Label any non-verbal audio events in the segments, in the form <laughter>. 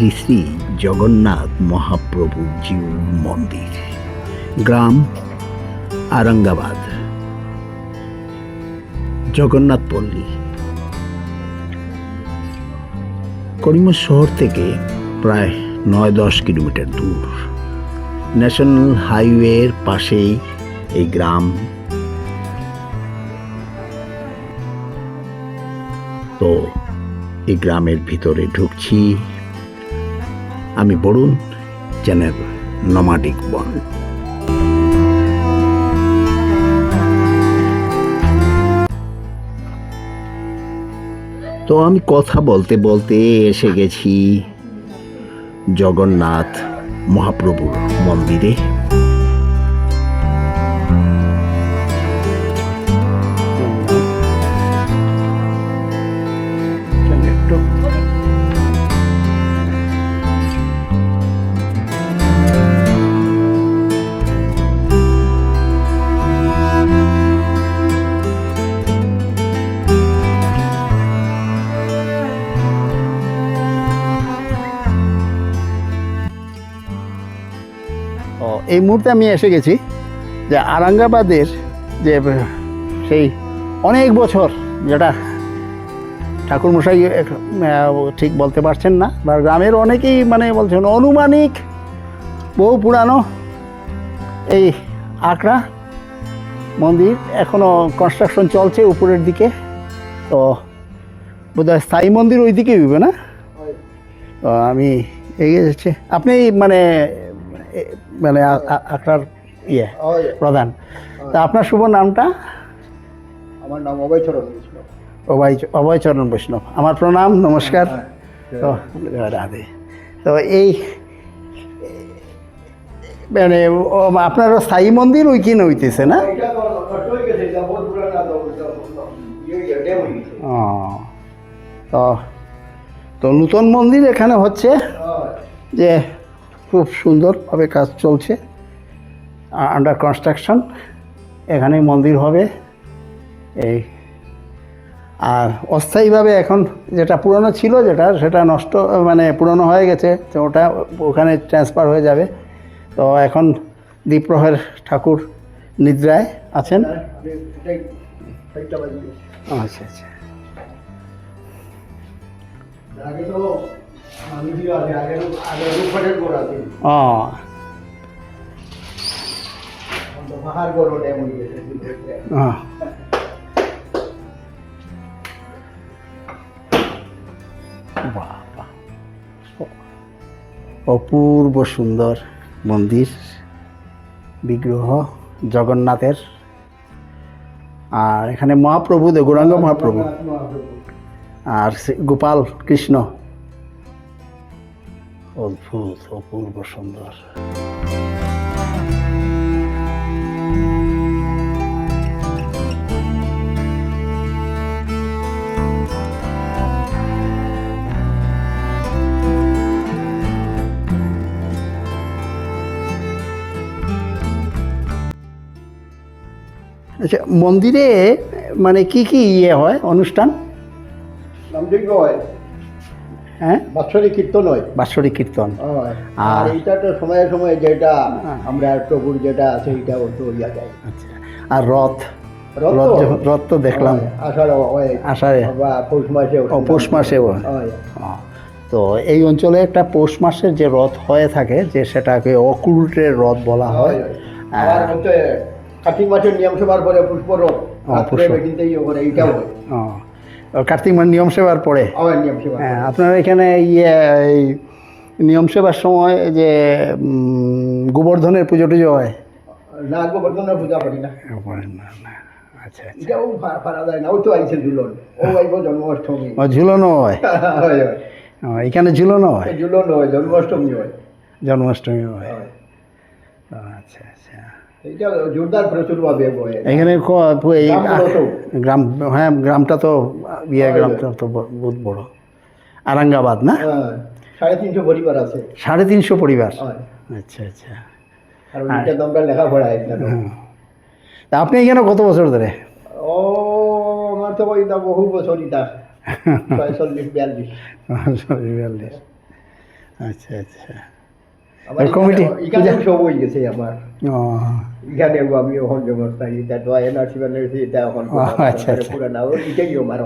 শ্রী শ্রী জগন্নাথ মহাপ্রভু জিউ মন্দির, গ্রাম আরঙ্গাবাদ, জগন্নাথ পল্লী। করিমগঞ্জ শহর থেকে প্রায় নয় দশ কিলোমিটার দূর, ন্যাশনাল হাইওয়ের পাশেই এই গ্রাম। তো এই গ্রামের ভিতরে ঢুকছি। আমি বরুণ, চ্যানেল নমাডিক বন তো আমি কথা বলতে বলতে এসে গেছি জগন্নাথ মহাপ্রভুর মন্দিরে। এই মুহূর্তে আমি এসে গেছি যে আরাঙ্গাবাদের যে সেই অনেক বছর যেটা ঠাকুরমশাই ঠিক বলতে পারছেন না বা গ্রামের অনেকেই মানে বলছেন অনুমানিক বহু পুরানো এই আঁকড়া মন্দির এখনও কনস্ট্রাকশন চলছে উপরের দিকে। তো বোধহয় স্থায়ী মন্দির ওই দিকে হইবে না তো আমি এগিয়ে যাচ্ছে। আপনি মানে মানে আ- আ- আখড়ার ইয়ে প্রধান। তা আপনার শুভ নামটা? আমার নাম অভয় চরণ কৃষ্ণ অভয় অভয়চরণ বৈষ্ণব। আমার প্রণাম নমস্কার। তো রাধে। তো এই মানে আপনার স্থায়ী মন্দির ওই কিনে হইতেছে না? হয়ে ইয়ে ইয়ে হয়ে তো তো নূতন মন্দির এখানে হচ্ছে যে খুব সুন্দরভাবে কাজ চলছে আন্ডার কনস্ট্রাকশন এখানে মন্দির হবে, এই। আর অস্থায়ীভাবে এখন যেটা পুরনো ছিল যেটা, সেটা নষ্ট মানে পুরনো হয়ে গেছে, তো ওটা ওখানে ট্রান্সফার হয়ে যাবে। তো এখন দ্বীপ্রহের ঠাকুর নিদ্রায় আছেন। আচ্ছা আচ্ছা। ও। অপূর্ব সুন্দর মন্দির বিগ্রহ জগন্নাথের। আর এখানে মহাপ্রভু দে গৌরাঙ্গ মহাপ্রভু। আর গোপাল কৃষ্ণ। অদ্ভুত অপূর্ব সুন্দর। আচ্ছা মন্দিরে মানে কি কি ইয়ে হয় অনুষ্ঠান? হয়। হ্যাঁ? বাৎসরিক কীর্তন হয়। বাৎসরিক কীর্তন। আর- আর এইটা তো সময়ে সময়ে যেটা আমরা প্রভুর যেটা আছে এটা তো ইয়া যায়। আচ্ছা। আর রথ? রথ রথ তো? রথ দেখলাম। হয়, আষাঢ় হয়। আষাঢ়ে। বা পৌষ মাসে পৌষ মাসেও হয় তো এই অঞ্চলে একটা পৌষ মাসের যে রথ হয়ে থাকে যে সেটাকে অকুলটের রথ বলা হয় হয়, হয়। কার্তিক মাসের নিয়ম সভার পরে পুষ্প। করে এইটাও হয়। কার্তিক মানে নিয়ম সেবার পরে? নিয়ম সেবা হ্যাঁ আপনার এখানে ইয়ে এই নিয়ম সেবার সময় যে গোবর্ধনের পুজো টুজো হয়? না গোবর্ধনের পূজা করি না। না না আচ্ছা আচ্ছা। ঝুলন। হয়? <laughs> এখানে ঝুলনো হয়? ঝুলন হয় জন্মাষ্টমী হয়। জন্মাষ্টমী হয়। আচ্ছা আচ্ছা। জোরদার প্রচুরভাবে বয় এখানে এই গ্রাম তো। গ্রাম হ্যাঁ গ্রামটা তো ইয়ে গ্রামটা তো বহুত বড়। আরাঙ্গাবাদ না? হ্যাঁ সাড়ে তিনশো পরিবার আছে। সাড়ে তিনশো পরিবার? হয়। আচ্ছা আচ্ছা। তো আমরা লেখাপড়া তা। আপনি এখানে কত বছর ধরে? ও আমার তো ওইটা বহু বছর ইটা <laughs> ছয় চল্লিশ বিয়াল্লিশ বিয়াল্লিশ। আচ্ছা আচ্ছা। কমিটি- এখানে- এখানেও সব হয়ে গেছে আমার। এখানে আমি এখন যেমন থাকি এটা তো এনআরসি এনআরসি এটা এখন আচ্ছা, আচ্ছা। এটাই আমার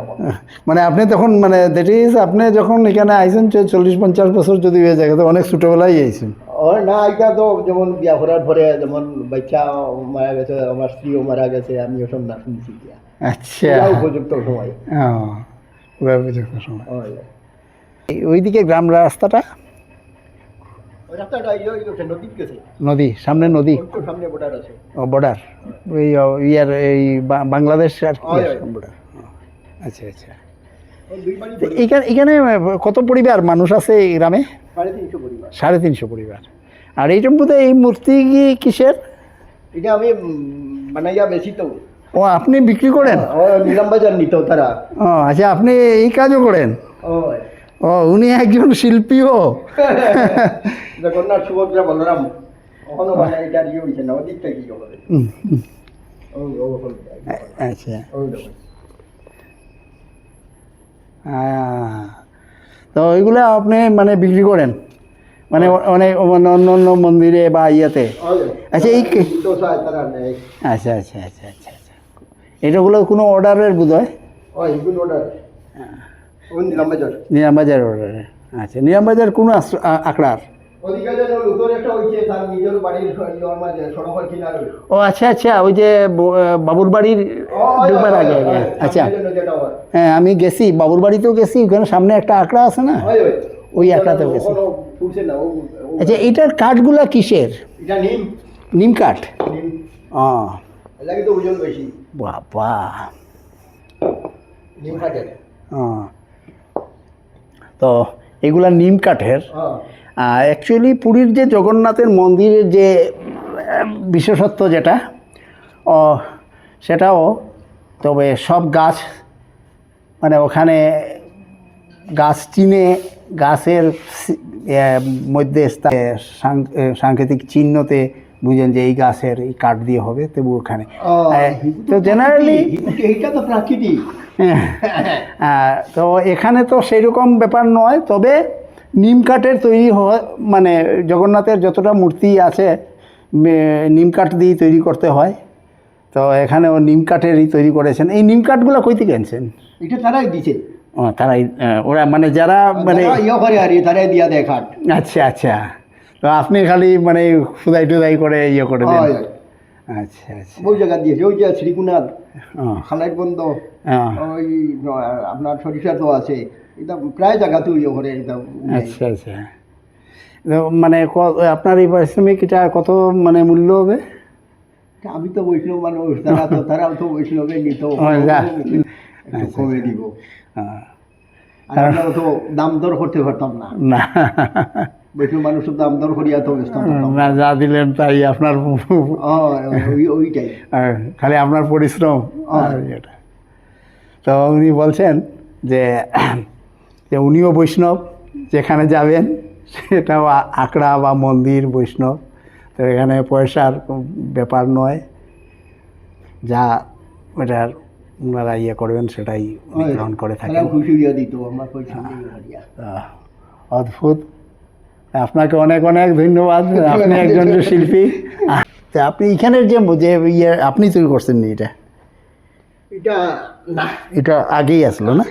মানে আপনি তখন মানে দ্যাট ইজ আপনি যখন এখানে আইছেন চ- চল্লিশ পঞ্চাশ বছর যদি হয়ে যায় তো অনেক ছোটোবেলায় আইছেন। ও না এটা তো যেমন বিয়া করার পরে যেমন বাচ্চা মারা গেছে আমার স্ত্রীও মারা গেছে আমিও সব না শুনছি আচ্ছা। উপযুক্ত সময়। ও বুঝতে সময়। ওইদিকে গ্রাম রাস্তাটা? রাস্তাটা ইয়ে গেছে নদীর গেছে নদী সামনে নদী? সামনে আছে। ও বর্ডার ওই ইয়ার এই বাংলাদেশ আর কি। বর্ডার আচ্ছা আচ্ছা। এখানে এখানে কত পরিবার মানুষ আছে এই গ্রামে? সাড়ে তিনশো পরিবার। আর এই মধ্যে এই মূর্তি কি কিসের? এটা আমি বানাইয়া বেশি তো। ও আপনি বিক্রি করেন? ও নিলাম বাজার নিত তারা। ও আচ্ছা আপনি এই কাজও করেন? ওই। ও উনি একজন শিল্পীও জগন্নাথ সুভদ্রা বলরাম মানে ইয়ে আচ্ছা তো ওইগুলো আপনি মানে বিক্রি করেন মানে অনেক মানে অন্য অন্য মন্দিরে বা ইয়েতে আচ্ছা, এই আচ্ছা আচ্ছা আচ্ছা আচ্ছা আচ্ছা এটাগুলো কোনো অর্ডারের বোধ হয় ওই এগুলো ওটা বাজার নিরামবাজার অর্ডারে আচ্ছা নিরামবাজার কোন আস- আ- আখড়ার? ওদিকে যেন উত্তর একটা হয়েছে তার নিজের বাড়ির ইয়র মাঝে সড়কের কিনারে। ও আচ্ছা আচ্ছা ওই যে বাবুর বাড়ির ঢুকবার আগে আগে। আচ্ছা। হ্যাঁ আমি গেছি বাবুর বাড়িতেও গেছি ওখানে সামনে একটা আখড়া আছে না? ওই একটাতেও গেছে। আচ্ছা এটার কাঠগুলা কিসের? নিম। নিম কাঠ? ও। বাবা। নিম কাঠের। তো এগুলা নিম কাঠের। অ্যাকচুয়ালি পুরীর যে জগন্নাথের মন্দিরের যে বিশেষত্ব যেটা ও সেটাও তবে সব গাছ মানে ওখানে গাছ চিনে গাছের মধ্যে সাংকেতিক চিহ্নতে বুঝেন যে এই গাছের এই কাঠ দিয়ে হবে তবু ওখানে। হ্যাঁ, তো জেনারেলি এইটা তো প্রাকৃতিক। <laughs> তো এখানে তো সেই রকম ব্যাপার নয় তবে নিম কাঠের তৈরি হয় মানে জগন্নাথের যতটা মূর্তি আছে নিম কাঠ দিয়েই তৈরি করতে হয়। তো এখানে ও নিম কাঠেরই তৈরি করেছেন। এই নিম কাঠগুলো কই থেকে আনছেন? এটা তারাই দিছে ও তারাই ওরা মানে যারা মানে তারাই দিয়া দেয় খাট আচ্ছা আচ্ছা। তো আপনি খালি মানে খুদাই টুদাই করে ইয়ে করে দেন। হয়, হয়। আচ্ছা আচ্ছা। ওই জায়গা দিয়েছে ওই যে শ্রীকুনাথ বন্ধ। ওই আপনার সরিষা তো আছে। এটা প্রায় ইয়ে করে এটা আচ্ছা আচ্ছা। মানে আপনার এই পারিশ্রমিক এটা কত মানে মূল্য হবে? আমি তো বৈষ্ণব মানুষ তারা তো তারাও তো বৈষ্ণবে নিত। যা। একটু কমে দিব। আহ, আর তো দাম দর করতে পারতাম না। না। বৈষ্ণব মানুষ তো দাম দর করিয়া তো না যা দিলেন তাই আপনার ওইটাই। খালি আপনার পরিশ্রম এটা তো উনি বলছেন যে যে উনিও বৈষ্ণব যেখানে যাবেন সেটাও আ- আখড়া বা মন্দির বৈষ্ণব। তো এখানে পয়সার ব্যাপার নয়। যা ওটার ওনারা ইয়ে করবেন সেটাই উনি গ্রহণ করে থাকেন। অদ্ভুত। আপনাকে অনেক অনেক ধন্যবাদ আপনি একজন শিল্পী তা আপনি এখানের যে যে ইয়ে আপনি তৈরি করছেন নি এটা এটা না এটা আগেই আসলো না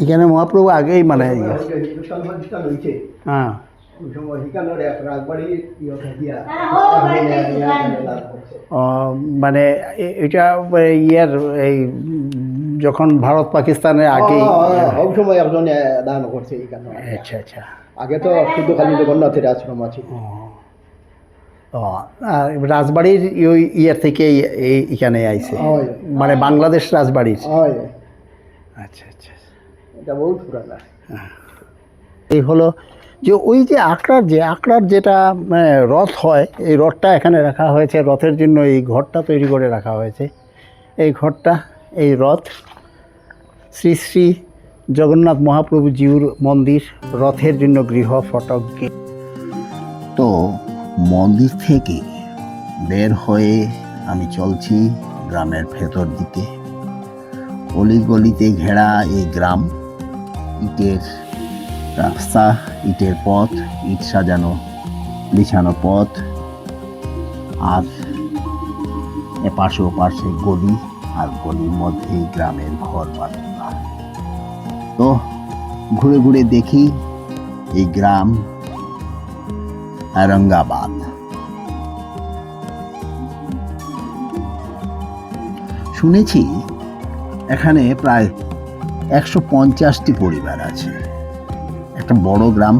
এখানে মহাপ্রভু আগেই মানে ইয়ে। হ্যাঁ ইয়ে মানে এটা ইয়ার এই যখন ভারত পাকিস্তানের আগেই সব সময় একজনে দান করছে এখানে আচ্ছা আচ্ছা। আগে তো শুধু খালি জগন্নাথের আশ্রম আছে। ও আর রাজবাড়ির ওই ইয়ের থেকে এখানে আইছে। মানে বাংলাদেশ রাজবাড়ির। হয়। আচ্ছা আচ্ছা। এটা বহুত পুরানা। এই হলো যে ওই যে আকড়ার যে আকড়ার যেটা মানে রথ হয় এই রথটা এখানে রাখা হয়েছে। রথের জন্য এই ঘরটা তৈরি করে রাখা হয়েছে। এই ঘরটা এই রথ। শ্রী শ্রী জগন্নাথ মহাপ্রভু জিউর মন্দির, রথের জন্য গৃহ, ফটক তো মন্দির থেকে বের হয়ে আমি চলছি গ্রামের ভেতর দিকে। অলিগলিতে ঘেরা এই গ্রাম, ইটের রাস্তা, ইটের পথ, ইট সাজানো, বিছানো পথ, আর এপাশে ওপাশে গলি। আর গলির মধ্যেই গ্রামের ঘর বাড়িগুলো তো ঘুরে ঘুরে দেখি এই গ্রাম আরঙ্গাবাদ। শুনেছি এখানে প্রায় একশো পঞ্চাশটি পরিবার আছে। একটা বড় গ্রাম,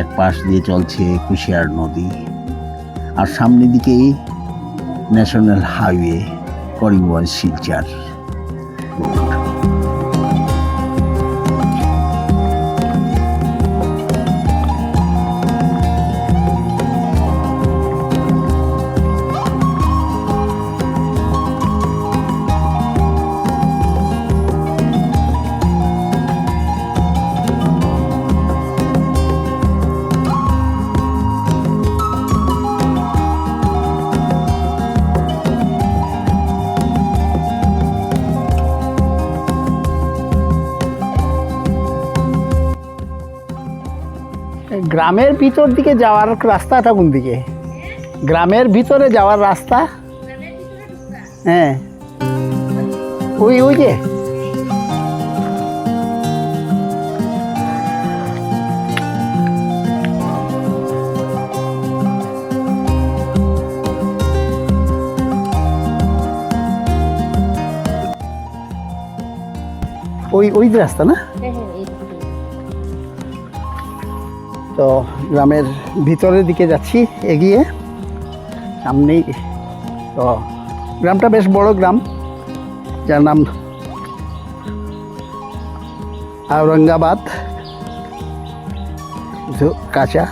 এক পাশ দিয়ে চলছে কুশিয়ার নদী, আর সামনে দিকেই ন্যাশনাল হাইওয়ে। করিমগঞ্জ শিলচার। গ্রামের ভিতর দিকে যাওয়ার রাস্তাটা কোন দিকে? গ্রামের ভিতরে যাওয়ার রাস্তা? হ্যাঁ। ওই ওই যে। ওই ওই রাস্তা না? তো গ্রামের ভিতরের দিকে যাচ্ছি, এগিয়ে। সামনেই তো গ্রামটা বেশ বড় গ্রাম, যার নাম আওরঙ্গাবাদ। কাঁচা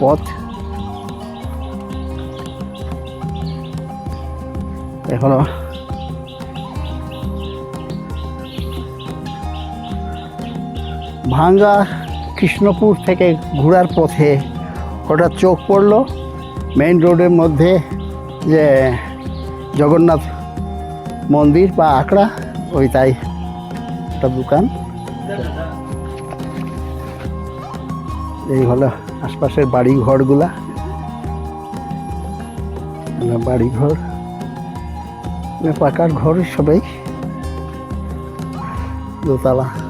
পথ। এখনও ভাঙ্গা কৃষ্ণপুর থেকে ঘোরার পথে হঠাৎ চোখ পড়ল মেইন রোডের মধ্যে যে জগন্নাথ মন্দির বা আখড়া, ওই তাই একটা দোকান। এই হলো আশপাশের বাড়ি ঘরগুলা বাড়ি ঘর পাকার ঘর সবাই। দোতলা।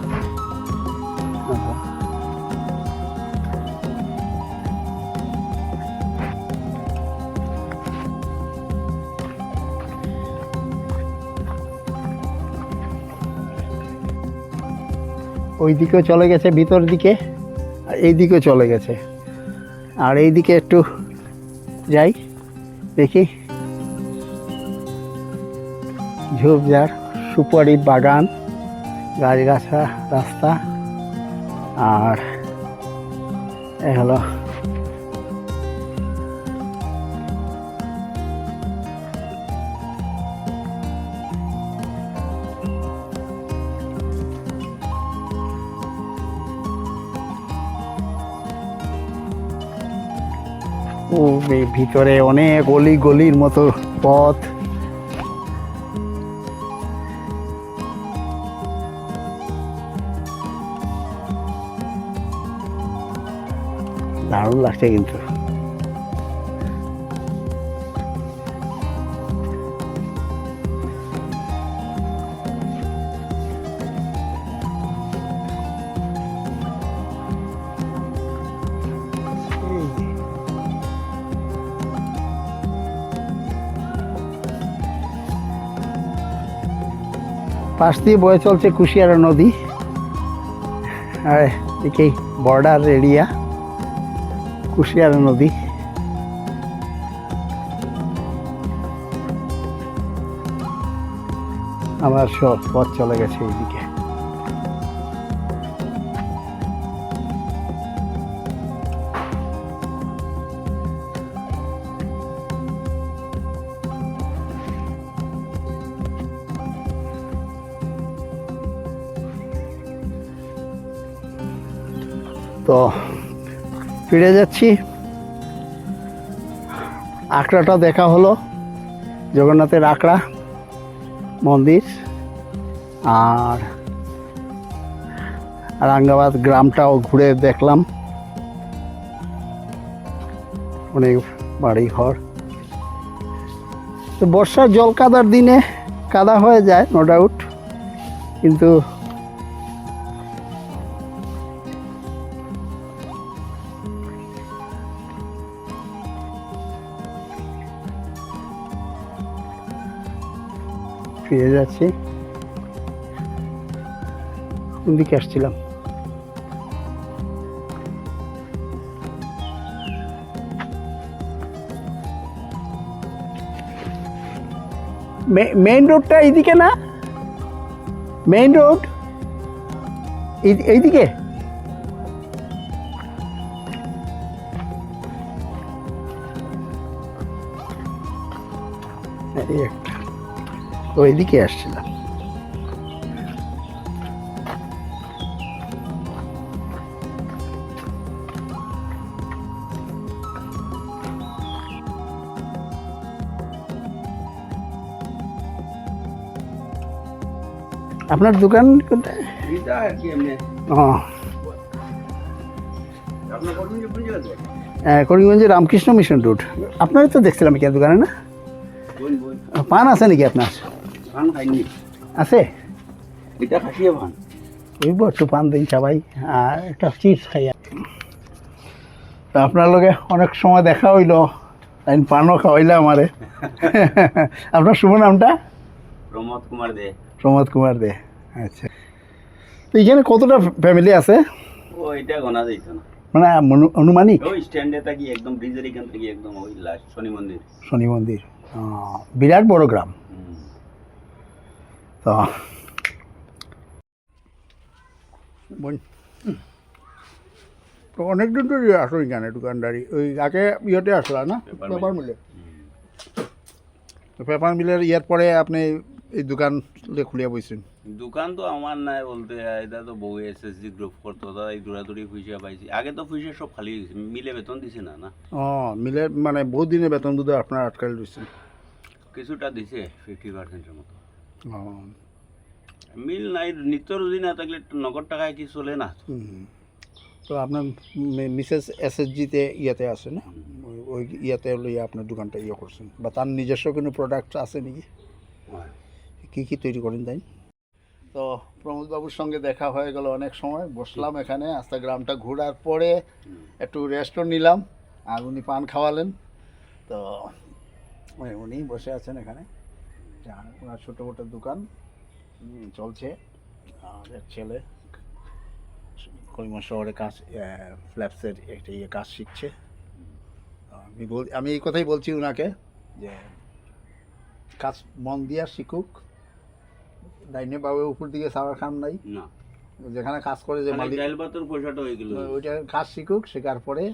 ওই দিকেও চলে গেছে, ভিতর দিকে, আর এই দিকেও চলে গেছে। আর এই দিকে একটু যাই, দেখি। ঝোপঝাড়, সুপারি বাগান, গাছগাছা, রাস্তা, আর এ হলো ও ভিতরে অনেক অলি গলির মতো পথ। দারুণ লাগছে কিন্তু। পাশ দিয়ে বয়ে চলছে কুশিয়ারা নদী। আর এদিকেই বর্ডার এরিয়া কুশিয়ারা নদী। আমার সব পথ চলে গেছে এইদিকে। তো ফিরে যাচ্ছি। আখড়াটা দেখা হলো, জগন্নাথের আখড়া, মন্দির, আর আরাঙ্গাবাদ গ্রামটাও ঘুরে দেখলাম। অনেক বাড়ি ঘর। তো বর্ষার জল কাদার দিনে কাদা হয়ে যায় নো ডাউট কিন্তু ফিরে যাচ্ছি। কোন দিকে আসছিলাম মেইন রোডটা এইদিকে না? মেইন রোড এইদিকে? তো এইদিকে আসছিলাম। আপনার দোকান কোনটা এটা আর কি এমনি। ও। আপনার কত মিনিট বুঝে গেছে আহ, করিমগঞ্জে রামকৃষ্ণ মিশন রোড। আপনারই তো দেখছিলাম কি দোকানে না? পান আছে নাকি আপনার? ধান খাইনি আছে? এটা খাসিয়ে ভান ওই একটু পান দিন সবাই আর একটা চিপস খাই তা আপনার লগে অনেক সময় দেখা হইল তাই পানও খাওয়াইলে আমারে। <laughs> আপনার শুভ নামটা? প্রমোদ কুমার দে। প্রমোদ কুমার দে আচ্ছা। তো এখানে কতটা ফ্যামিলি আছে? ও এটা গোনা যাইতো না। মানে অনুমানিক? ওই স্ট্যান্ডে থাকি একদম ব্রিজের এখান থেকে একদম ওই লাস্ট শনি মন্দির। শনি মন্দির। বিরাট বড় গ্রাম। তো বোন তো অনেকদিন তো আসো এখানে দোকানদারি? ওই আগে ইয়েতে আসলা না? পেপার মিলে। পেপার মিলের ইয়ার পরে আপনি এই দোকান খুলিয়া বইছেন। দোকান তো আমার নাই বলতে এটা তো বউ এস এস জি গ্রুপ করতো এই দৌড়াদৌড়ি পয়সা পাইছি। আগে তো পয়সা সব খালি গেছে মিলে বেতন দিছে না না? ও মিলে মানে বহুত দিনের বেতন দুধ আপনার আটকাল রয়েছেন কিছুটা দিছে ফিফটি পার্সেন্টের মতো। মিল নাই নিত্য রুজি না থাকলে নগদ টাকায় কি চলে না। তো আপনার মিসেস এস এস জিতে ইয়াতে আছে না? ওই- ওই ইয়াতে লইয়া আপনার দোকানটা ইয়ে করছেন বা তার নিজস্ব কোনো প্রোডাক্ট আছে নাকি? কি কি তৈরি করেন তাই? তো প্রমোদ বাবুর সঙ্গে দেখা হয়ে গেল অনেক সময়। বসলাম এখানে আস্তে গ্রামটা ঘোরার পরে একটু রেস্টও নিলাম। আর উনি পান খাওয়ালেন। তো ওই উনি বসে আছেন এখানে। যা ওনার ছোটো মোটো দোকান চলছে। এক ছেলে কলিমা শহরে কাজ ফ্ল্যাপসের একটা ইয়ে কাজ শিখছে। আমি বল আমি এই কথাই বলছি ওনাকে যে কাজ মন দিয়া শিখুক। ডাইনে বাবু উপর দিকে সাওয়ার খান নাই। না। যেখানে কাজ করে যে মালিক ডাইল পয়সাটা হয়ে গেল। ওইটা কাজ শিখুক শেখার পরে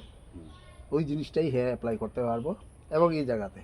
ওই জিনিসটাই হে অ্যাপ্লাই করতে পারব এবং এই জায়গাতে।